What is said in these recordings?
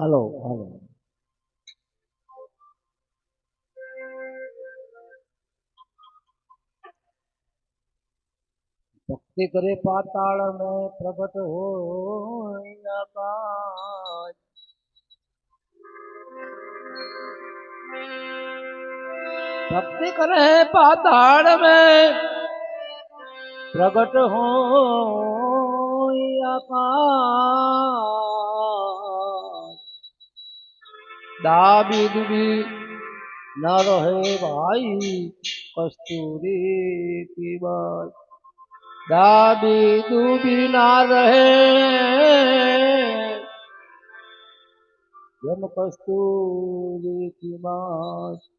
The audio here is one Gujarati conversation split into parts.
हेलो हेलो भक्ति करे पाताल में प्रकट हो भक्ति करे पाताल में प्रकट हो आकाश दाबी दुबी न रहे भाई, कस्तूरी की बात। दाबी दुबी ना रहे जम कस्तूरी की बात।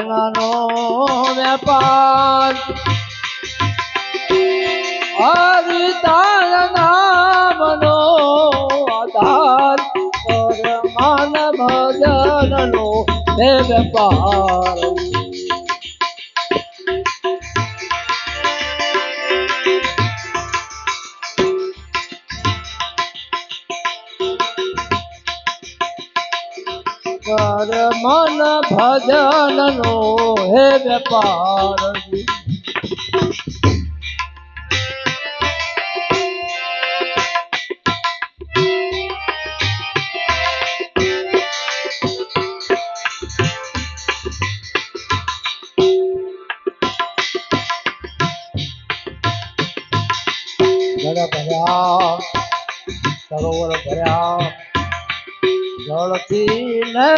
ખજાનાનો વેપાર. હરિતાલ નામનો આધાર પરમાન ભજનનો વેપાર. કર મન ભજનનો હે વેપાર. સરોવર ભર્યા. જળથી ને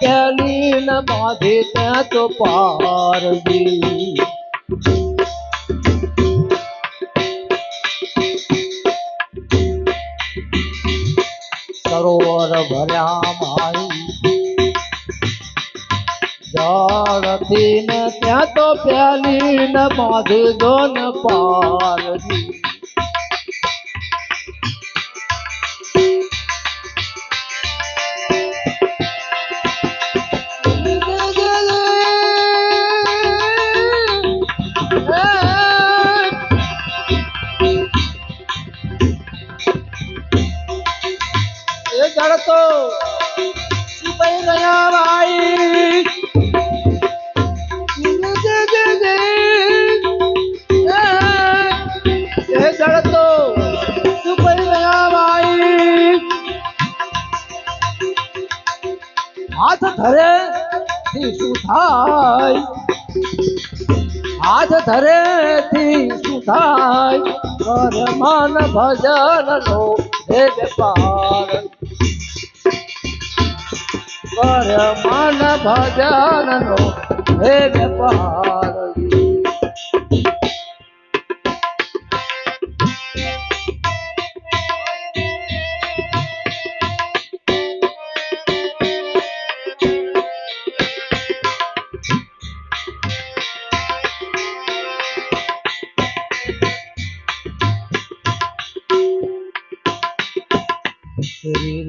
પેલી ને બાંધી તે તો પારજી સરોવર ભર્યા મારી જળથી ને ત્યાં તો પેલી ને બાંધી દો ને પારજી હાથ ધરે થી શું થાય? હાથ ધરે થી શું થાય? પરમાન ભજન નો હે વેપાર. પરમાન ભજન નો હે વેપાર.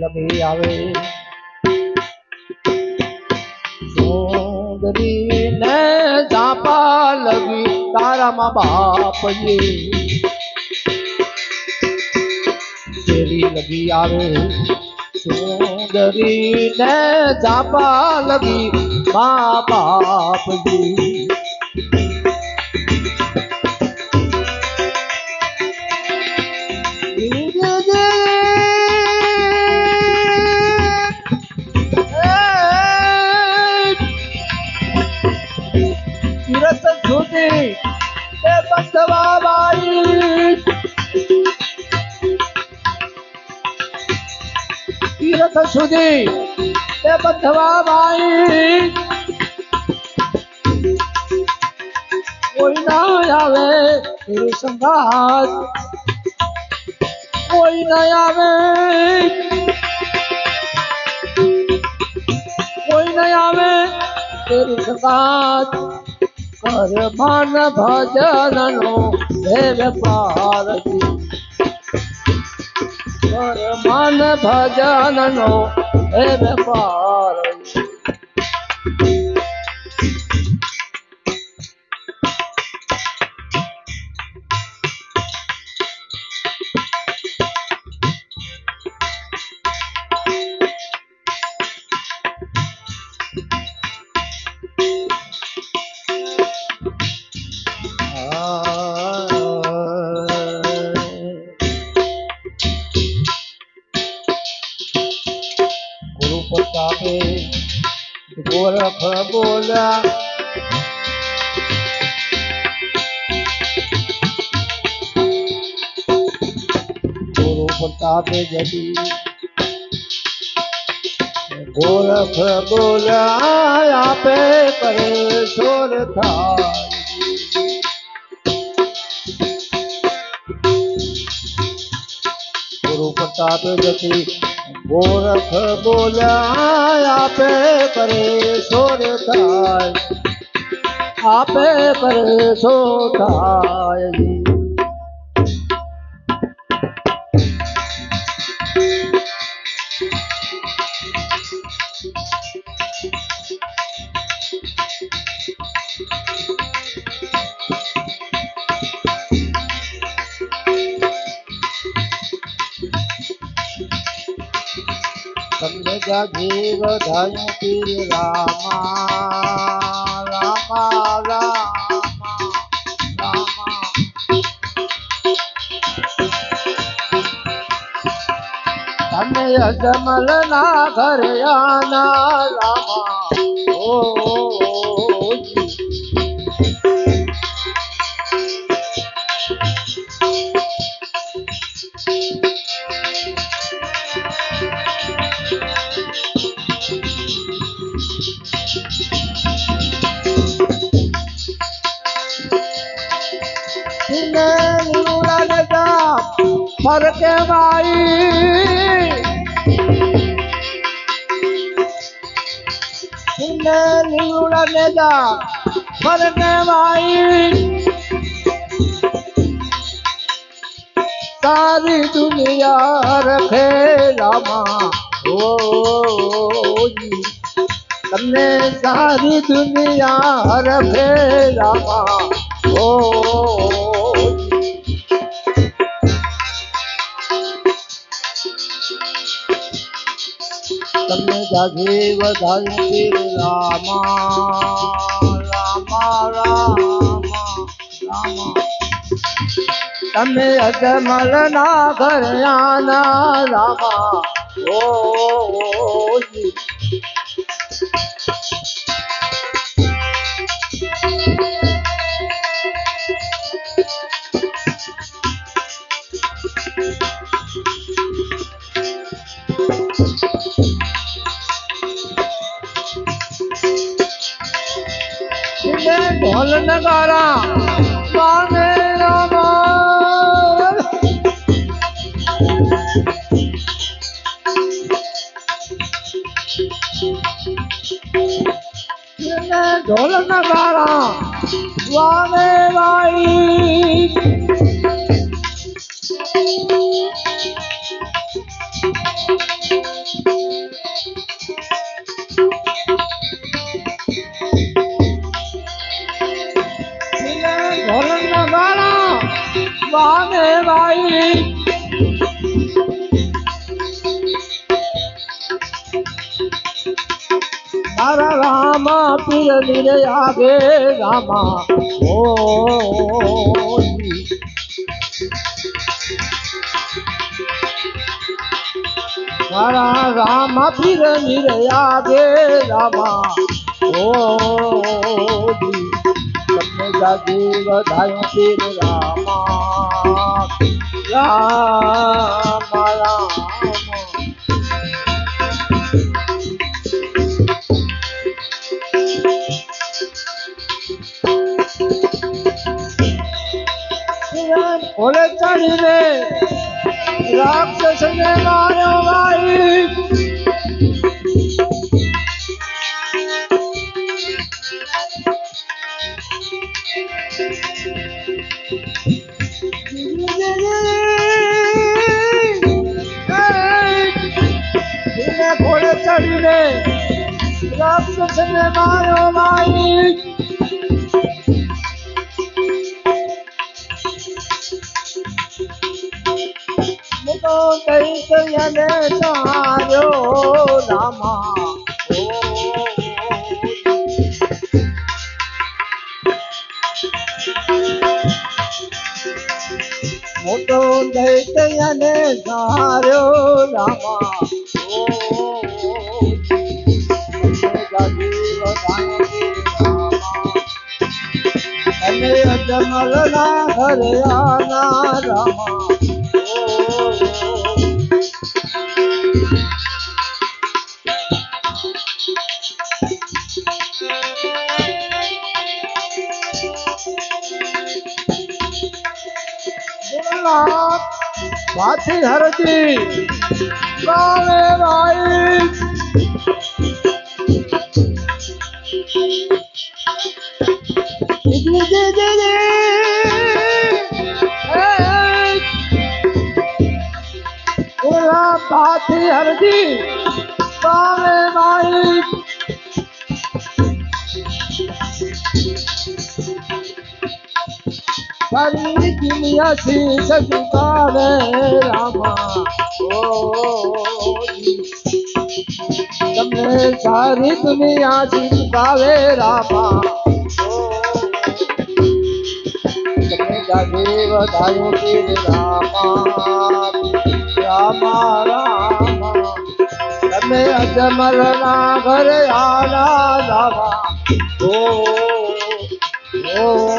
कभी आवे। सुंदरी ने जापा लगी तारा माँ बाप जी तेरी लगी आवे। सुंदरी ने जापा लगी माँ बाप जी સુધી. તે બધવા બાઈ કોઈ ના આવે ગુરુ સંભાસ કોઈ ના આવે. કોઈ ના આવે ગુરુ સંભાસ કર માન ભજનનો હે વેપારજી पर मन भजन नो हे व्यापार। हाँ। गोरख बोला गुरु प्रताप जगी गोरख बोला पे पर छोर था। गुरु प्रताप जगी ગોરખ બોલ્યા આપે કરે સોર થાય. આપે સો થાય. रघुव धनुतिर रामा रामा रामा रामा तनय जमल नागर आना रामा ओ, ओ, ओ ફરકે માઈ સિને ઉડાને જા ફરકે માઈ સારી દુનિયા રખે રામા ઓ જી. તમને સારી દુનિયા રખે રામા ઓ તમને જાગી વધારે રામા રામા રામા રામા તમે અજમલ ના ઘર રામા ઓ 놀란나가라. 왕의 마이. 놀란나가라. 왕의 마이. રામા પીર નિરે આગે રામા. ઓ મારા રામા પીર નિરે આગે રામા. ઓ તમને જાગી વધાયો પીર રામા. રામ રામ. ওরে চারি রে রামকৃষ্ণে ভাই ঘোড়ে চড়িলে রামকৃষ্ণ মায় মাই દૈત્યને તારો રામા. મોટો દૈત્યને ધાર્યો રામા. અને અજમલના ઘરે આના રામા. নাথ মাছি ধরতি প্রাণে রাই দিদি দিদি পাথি হরদি প্রাণে মাইক ભાથી હરજી ગાવે ભાઈ સારી દુનિયા થી સગુકારે રામા ઓ તમને સારી દુનિયા થી સુકાવે રામા ઓ તમે જાગે વધાયો કે રામા રામા રામા તમે અજમલ ના ઘરે આના રામા ઓ ઓ